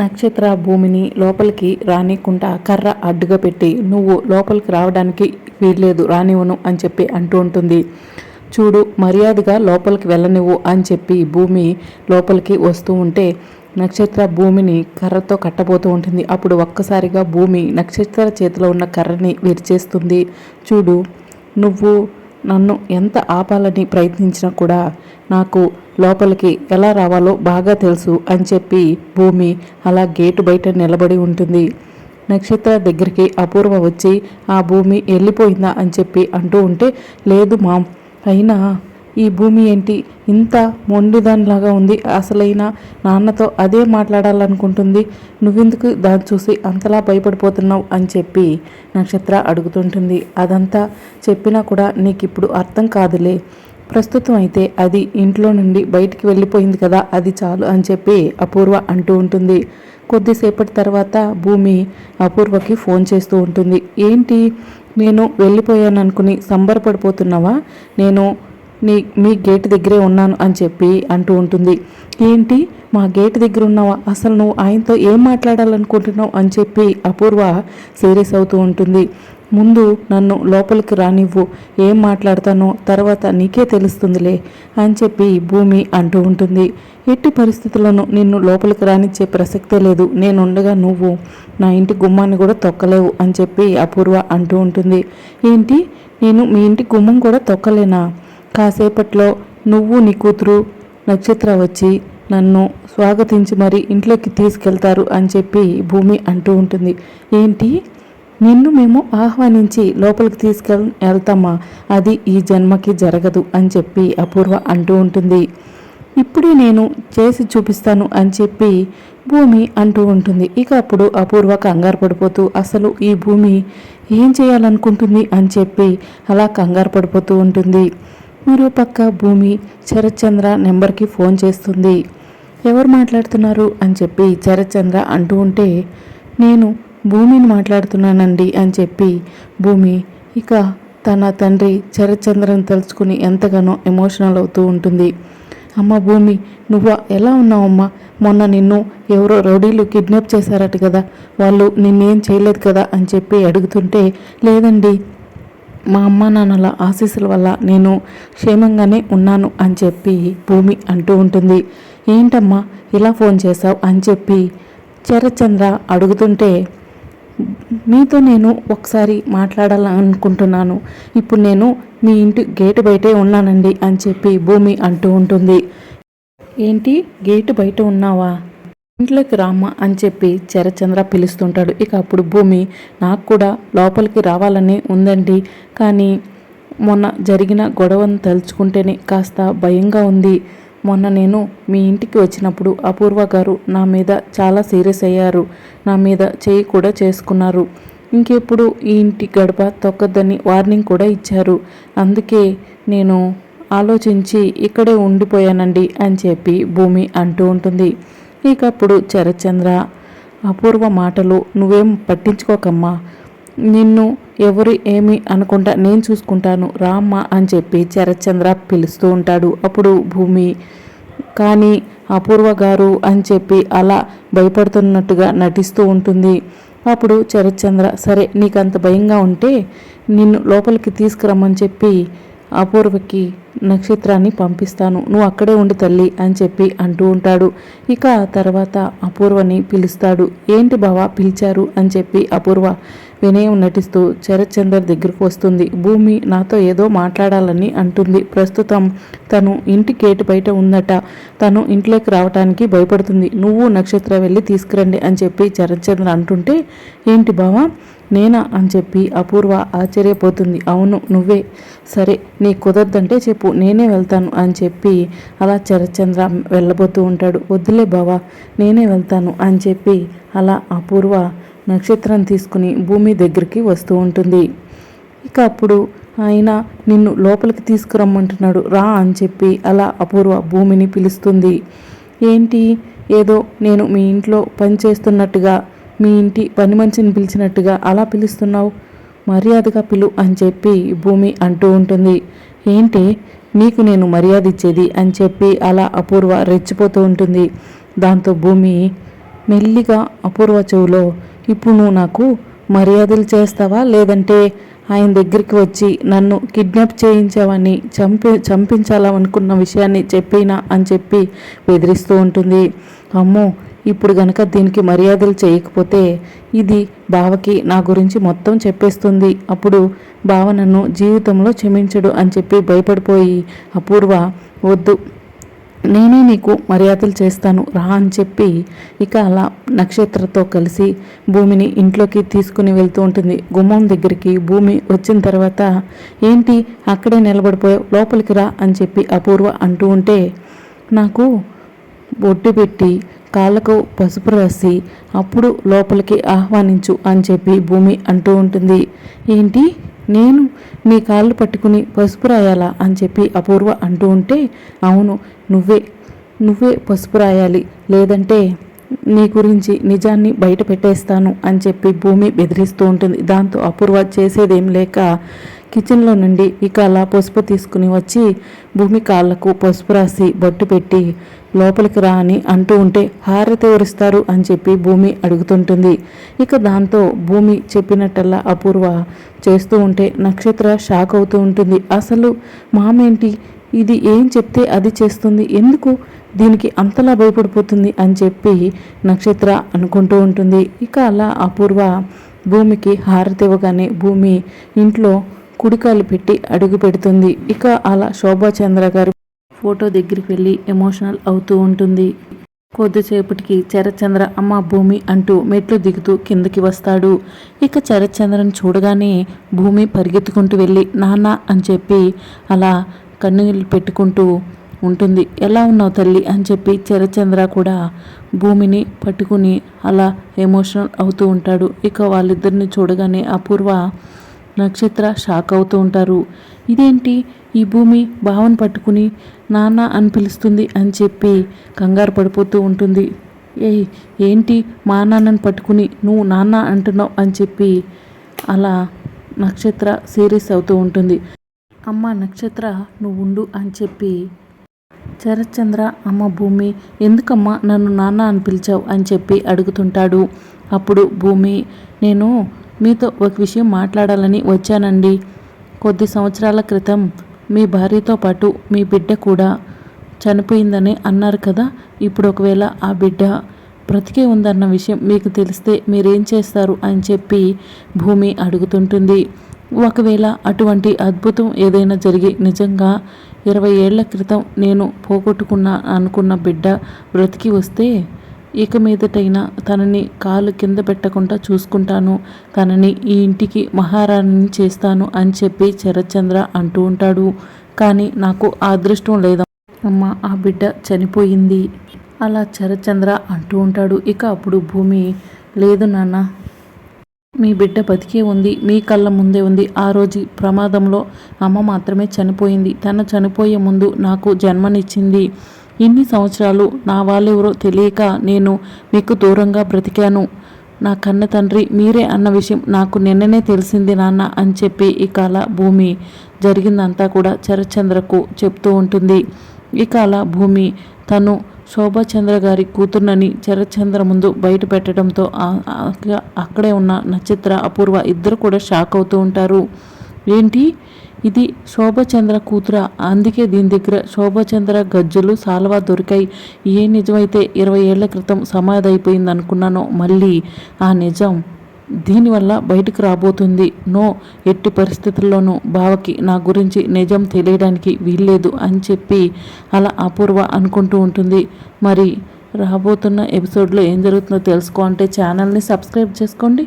నక్షత్ర భూమిని లోపలికి రానికుండా కర్ర అడ్డుగా పెట్టి నువ్వు లోపలికి రావడానికి వీల్లేదు రానివ్వను అని చెప్పి అంటూ ఉంటుంది. చూడు మర్యాదగా లోపలికి వెళ్ళనివ్వు అని చెప్పి భూమి లోపలికి వస్తూ ఉంటే నక్షత్ర భూమిని కర్రతో కట్టబోతూ ఉంటుంది. అప్పుడు ఒక్కసారిగా భూమి నక్షత్ర చేతిలో ఉన్న కర్రని విరిచేస్తుంది. చూడు నువ్వు నన్ను ఎంత ఆపాలని ప్రయత్నించినా కూడా నాకు లోపలికి ఎలా రావాలో బాగా తెలుసు అని చెప్పి భూమి అలా గేటు బయట నిలబడి ఉంటుంది. నక్షత్ర దగ్గరికి అపూర్వ వచ్చి ఆ భూమి వెళ్ళిపోయిందా అని చెప్పి అంటూ ఉంటే లేదు మామ్ అయినా ఈ భూమి ఏంటి? ఇంత మొండిదానిలాగా ఉంది. అసలైన నాన్నతో అదే మాట్లాడాలనుకుంటుంది. నువ్వెందుకు దాన్ని చూసి అంతలా భయపడిపోతున్నావు అని చెప్పి నక్షత్ర అడుగుతుంటుంది. అదంతా చెప్పినా కూడా నీకు ఇప్పుడు అర్థం కాదులే. ప్రస్తుతం అయితే అది ఇంట్లో నుండి బయటికి వెళ్ళిపోయింది కదా అది చాలు అని చెప్పి అపూర్వ అంటూ ఉంటుంది. కొద్దిసేపటి తర్వాత భూమి అపూర్వకి ఫోన్ చేస్తూ ఉంటుంది. ఏంటి? నేను వెళ్ళిపోయాను అనుకుని సంబరపడిపోతున్నావా? నేను నీ మీ గేట్ దగ్గరే ఉన్నాను అని చెప్పి అంటూ ఉంటుంది. ఏంటి? మా గేట్ దగ్గర ఉన్నావా? అసలు నువ్వు ఆయనతో ఏం మాట్లాడాలనుకుంటున్నావు? అని చెప్పి అపూర్వ సీరియస్ అవుతూ ఉంటుంది. ముందు నన్ను లోపలికి రానివ్వు. ఏం మాట్లాడతానో తర్వాత నీకే తెలుస్తుందిలే అని చెప్పి భూమి అంటూ ఉంటుంది. ఎట్టి పరిస్థితుల్లోనూ నిన్ను లోపలికి రానిచ్చే ప్రసక్తే లేదు. నేనుండగా నువ్వు నా ఇంటి గుమ్మాన్ని కూడా తొక్కలేవు అని చెప్పి అపూర్వ అంటూ ఉంటుంది. ఏంటి? నేను మీ ఇంటి గుమ్మం కూడా తొక్కలేనా? కాసేపట్లో నువ్వు నీ కూతురు నక్షత్ర వచ్చి నన్ను స్వాగతించి మరి ఇంట్లోకి తీసుకెళ్తారు అని చెప్పి భూమి అంటూ ఉంటుంది. ఏంటి? నిన్ను మేము ఆహ్వానించి లోపలికి తీసుకెళ్ వెళ్తామా? అది ఈ జన్మకి జరగదు అని చెప్పి అపూర్వ అంటూ ఉంటుంది. ఇప్పుడే నేను చేసి చూపిస్తాను అని చెప్పి భూమి అంటూ ఉంటుంది. ఇక అప్పుడు అపూర్వ కంగారు పడిపోతూ అసలు ఈ భూమి ఏం చేయాలనుకుంటుంది అని చెప్పి అలా కంగారు పడిపోతూ ఉంటుంది. మరోపక్క భూమి శరత్చంద్ర నెంబర్కి ఫోన్ చేస్తుంది. ఎవరు మాట్లాడుతున్నారు? అని చెప్పి శరత్చంద్ర అంటూ ఉంటే నేను భూమిని మాట్లాడుతున్నానండి అని చెప్పి భూమి ఇక తన తండ్రి శరత్చంద్రను తలుచుకుని ఎంతగానో ఎమోషనల్ అవుతూ ఉంటుంది. అమ్మ భూమి నువ్వు ఎలా ఉన్నావమ్మా? మొన్న నిన్ను ఎవరో రౌడీలు కిడ్నాప్ చేశారట కదా వాళ్ళు నిన్నేం చేయలేదు కదా అని చెప్పి అడుగుతుంటే లేదండి మా అమ్మ నాన్నల ఆశీస్సుల వల్ల నేను క్షేమంగానే ఉన్నాను అని చెప్పి భూమి అంటూ ఉంటుంది. ఏంటమ్మా ఇలా ఫోన్ చేశావు అని చెప్పి చరచంద్ర అడుగుతుంటే మీతో నేను ఒకసారి మాట్లాడాలనుకుంటున్నాను. ఇప్పుడు నేను మీ ఇంటి గేటు బయటే ఉన్నానండి అని చెప్పి భూమి అంటూ ఉంటుంది. ఏంటి గేటు బయట ఉన్నావా? ఇంట్లోకి రామ్మా అని చెప్పి చరచంద్ర పిలుస్తుంటాడు. ఇక అప్పుడు భూమి నాకు కూడా లోపలికి రావాలని ఉందండి. కానీ మొన్న జరిగిన గొడవను తలుచుకుంటేనే కాస్త భయంగా ఉంది. మొన్న నేను మీ ఇంటికి వచ్చినప్పుడు అపూర్వ గారు నా మీద చాలా సీరియస్ అయ్యారు. నా మీద చేయి కూడా చేసుకున్నారు. ఇంకెప్పుడు ఈ ఇంటి గడప తొక్కద్దని వార్నింగ్ కూడా ఇచ్చారు. అందుకే నేను ఆలోచించి ఇక్కడే ఉండిపోయానండి అని చెప్పి భూమి అంటూ ఉంటుంది. నీకప్పుడు అప్పుడు చరచంద్ర అపూర్వ మాటలు నువ్వేం పట్టించుకోకమ్మా. నిన్ను ఎవరు ఏమి అనుకుంటా నేను చూసుకుంటాను రామ్మ అని చెప్పి చరచంద్ర పిలుస్తూ ఉంటాడు. అప్పుడు భూమి కానీ అపూర్వ గారు అని చెప్పి అలా భయపడుతున్నట్టుగా నటిస్తూ ఉంటుంది. అప్పుడు చరచంద్ర సరే నీకు అంత భయంగా ఉంటే నిన్ను లోపలికి తీసుకురమ్మని చెప్పి అపూర్వకి నక్షత్రాన్ని పంపిస్తాను. నువ్వు అక్కడే ఉండి తల్లి అని చెప్పి అంటూ ఉంటాడు. ఇక తర్వాత అపూర్వని పిలుస్తాడు. ఏంటి బావా పిలిచారు అని చెప్పి అపూర్వ వినయం నటిస్తూ చరత్చందర్ దగ్గరకు వస్తుంది. భూమి నాతో ఏదో మాట్లాడాలని అంటుంది. ప్రస్తుతం తను ఇంటి గేటు బయట ఉందట. తను ఇంట్లోకి రావటానికి భయపడుతుంది. నువ్వు నక్షత్ర వెళ్ళి తీసుకురండి అని చెప్పి చరత్చంద్ర అంటుంటే ఏంటి బావా? నేనా అని చెప్పి అపూర్వ ఆశ్చర్యపోతుంది. అవును నువ్వే. సరే నీ కుదరదంటే చెప్పు. నేనే వెళ్తాను అని చెప్పి అలా చరచంద్ర వెళ్ళబోతూ ఉంటాడు. వద్దులే బావా నేనే వెళ్తాను అని చెప్పి అలా అపూర్వ నక్షత్రం తీసుకుని భూమి దగ్గరికి వస్తూ ఉంటుంది. ఇక అప్పుడు ఆయన నిన్ను లోపలికి తీసుకురమ్మంటున్నాడు. రా అని చెప్పి అలా అపూర్వ భూమిని పిలుస్తుంది. ఏంటి? ఏదో నేను మీ ఇంట్లో పని చేస్తున్నట్టుగా మీ ఇంటి పని మనిషిని పిలిచినట్టుగా అలా పిలుస్తున్నావు? మర్యాదగా పిలు అని చెప్పి భూమి అంటూ ఉంటుంది. ఏంటి? నీకు నేను మర్యాద ఇచ్చేది అని చెప్పి అలా అపూర్వ రెచ్చిపోతూ ఉంటుంది. దాంతో భూమి మెల్లిగా అపూర్వ చెవులో ఇప్పుడు నువ్వు నాకు మర్యాదలు చేస్తావా? లేదంటే ఆయన దగ్గరికి వచ్చి నన్ను కిడ్నాప్ చేయించావని చంపి చంపించాలనుకున్న విషయాన్ని చెప్పినా? అని చెప్పి బెదిరిస్తూ ఉంటుంది. అమ్మో! ఇప్పుడు గనక దీనికి మర్యాదలు చేయకపోతే ఇది బావకి నా గురించి మొత్తం చెప్పేస్తుంది. అప్పుడు బావ నన్ను జీవితంలో క్షమించడు అని చెప్పి భయపడిపోయి అపూర్వ వద్దు. నేనే నీకు మర్యాదలు చేస్తాను. రా అని చెప్పి ఇక అలా నక్షత్రతో కలిసి భూమిని ఇంట్లోకి తీసుకుని వెళ్తూ ఉంటుంది. గుమ్మం దగ్గరికి భూమి వచ్చిన తర్వాత ఏంటి అక్కడే నిలబడిపోయావు లోపలికి రా అని చెప్పి అపూర్వ అంటూ ఉంటే నాకు బొట్టు పెట్టి కాళ్ళకు పసుపు రాసి అప్పుడు లోపలికి ఆహ్వానించు అని చెప్పి భూమి అంటూ ఉంటుంది. ఏంటి? నేను నీ కాళ్ళు పట్టుకుని పసుపు రాయాలా? అని చెప్పి అపూర్వ అంటూ ఉంటే అవును నువ్వే నువ్వే పసుపు రాయాలి. లేదంటే నీ గురించి నిజాన్ని బయట పెట్టేస్తాను అని చెప్పి భూమి బెదిరిస్తూ ఉంటుంది. దాంతో అపూర్వ చేసేదేం లేక కిచెన్లో నుండి ఇక అలా పసుపు తీసుకుని వచ్చి భూమి కాళ్ళకు పసుపు రాసి బొట్టు పెట్టి లోపలికి రా అని అంటూ ఉంటే హారతి ఎవరిస్తారు అని చెప్పి భూమి అడుగుతుంటుంది. ఇక దాంతో భూమి చెప్పినట్టల్లా అపూర్వ చేస్తూ ఉంటే నక్షత్ర షాక్ అవుతూ ఉంటుంది. అసలు మామేంటి? ఇది ఏం చెప్తే అది చేస్తుంది? ఎందుకు దీనికి అంతలా భయపడిపోతుంది? అని చెప్పి నక్షత్ర అనుకుంటూ ఉంటుంది. ఇక అలా అపూర్వ భూమికి హారతి ఇవ్వగానే భూమి ఇంట్లో కుడికాలు పెట్టి అడుగు పెడుతుంది. ఇక అలా శోభాచంద్ర గారి ఫోటో దగ్గరికి వెళ్ళి ఎమోషనల్ అవుతూ ఉంటుంది. కొద్దిసేపటికి చరచంద్ర అమ్మ భూమి అంటూ మెట్లు దిగుతూ కిందకి వస్తాడు. ఇక చరచంద్రను చూడగానే భూమి పరిగెత్తుకుంటూ వెళ్ళి నాన్న అని చెప్పి అలా కన్నీళ్ళు పెట్టుకుంటూ ఉంటుంది. ఎలా ఉన్నావు తల్లి అని చెప్పి చరచంద్ర కూడా భూమిని పట్టుకుని అలా ఎమోషనల్ అవుతూ ఉంటాడు. ఇక వాళ్ళిద్దరిని చూడగానే అపూర్వ నక్షత్ర షాక్ అవుతూ ఉంటారు. ఇదేంటి? ఈ భూమి భావన పట్టుకుని నాన్న అని పిలుస్తుంది అని చెప్పి కంగారు పడిపోతూ ఉంటుంది. ఏ ఏంటి మా నాన్నని పట్టుకుని నువ్వు నాన్న అంటున్నావు అని చెప్పి అలా నక్షత్ర సీరియస్ అవుతూ ఉంటుంది. అమ్మ నక్షత్ర నువ్వు ఉండు అని చెప్పి శరత్చంద్ర అమ్మ భూమి ఎందుకమ్మా నన్ను నాన్న అని పిలిచావు అని చెప్పి అడుగుతుంటాడు. అప్పుడు భూమి నేను మీతో ఒక విషయం మాట్లాడాలని వచ్చానండి. కొద్ది సంవత్సరాల క్రితం మీ భార్యతో పాటు మీ బిడ్డ కూడా చనిపోయిందని అన్నారు కదా. ఇప్పుడు ఒకవేళ ఆ బిడ్డ బ్రతికే ఉందన్న విషయం మీకు తెలిస్తే మీరేం చేస్తారు అని చెప్పి భూమి అడుగుతుంటుంది. ఒకవేళ అటువంటి అద్భుతం ఏదైనా జరిగి నిజంగా ఇరవై ఏళ్ళ క్రితం నేను పోగొట్టుకున్నా అనుకున్న బిడ్డ బ్రతికి వస్తే ఇక మీదటైనా తనని కాలు కింద పెట్టకుండా చూసుకుంటాను. తనని ఈ ఇంటికి మహారాణిని చేస్తాను అని చెప్పి శరత్చంద్ర అంటూ ఉంటాడు. కానీ నాకు ఆ అదృష్టం లేదా అమ్మ ఆ బిడ్డ చనిపోయింది. అలా శరత్చంద్ర అంటూ ఉంటాడు. ఇక అప్పుడు భూమి లేదు నాన్న మీ బిడ్డ బతికే ఉంది. మీ కళ్ళ ముందే ఉంది. ఆ రోజు ప్రమాదంలో అమ్మ మాత్రమే చనిపోయింది. తను చనిపోయే ముందు నాకు జన్మనిచ్చింది. ఇన్ని సంవత్సరాలు నా వాళ్ళెవరో తెలియక నేను మీకు దూరంగా బ్రతికాను. నా కన్న తండ్రి మీరే అన్న విషయం నాకు నిన్ననే తెలిసింది నాన్న అని చెప్పి ఇక అలా భూమి జరిగిందంతా కూడా చరచంద్రకు చెప్తూ ఉంటుంది. ఇక అలా భూమి తను శోభాచంద్ర గారి కూతుర్నని చరచంద్ర ముందు బయట పెట్టడంతో అక్కడే ఉన్న నక్షత్ర అపూర్వ ఇద్దరు కూడా షాక్ అవుతూ ఉంటారు. ఏంటి? ఇది శోభచంద్ర కూతుర. అందుకే దీని దగ్గర శోభచంద్ర గజ్జలు సాల్వా దొరికాయి. ఏ నిజమైతే ఇరవై ఏళ్ళ క్రితం సమాధి అయిపోయింది అనుకున్నానో మళ్ళీ ఆ నిజం దీనివల్ల బయటకు రాబోతుంది. నో ఎట్టి పరిస్థితుల్లోనూ బావకి నా గురించి నిజం తెలియడానికి వీల్లేదు అని చెప్పి అలా అపూర్వ అనుకుంటూ ఉంటుంది. మరి రాబోతున్న ఎపిసోడ్లో ఏం జరుగుతుందో తెలుసుకో అంటే ఛానల్ని సబ్స్క్రైబ్ చేసుకోండి.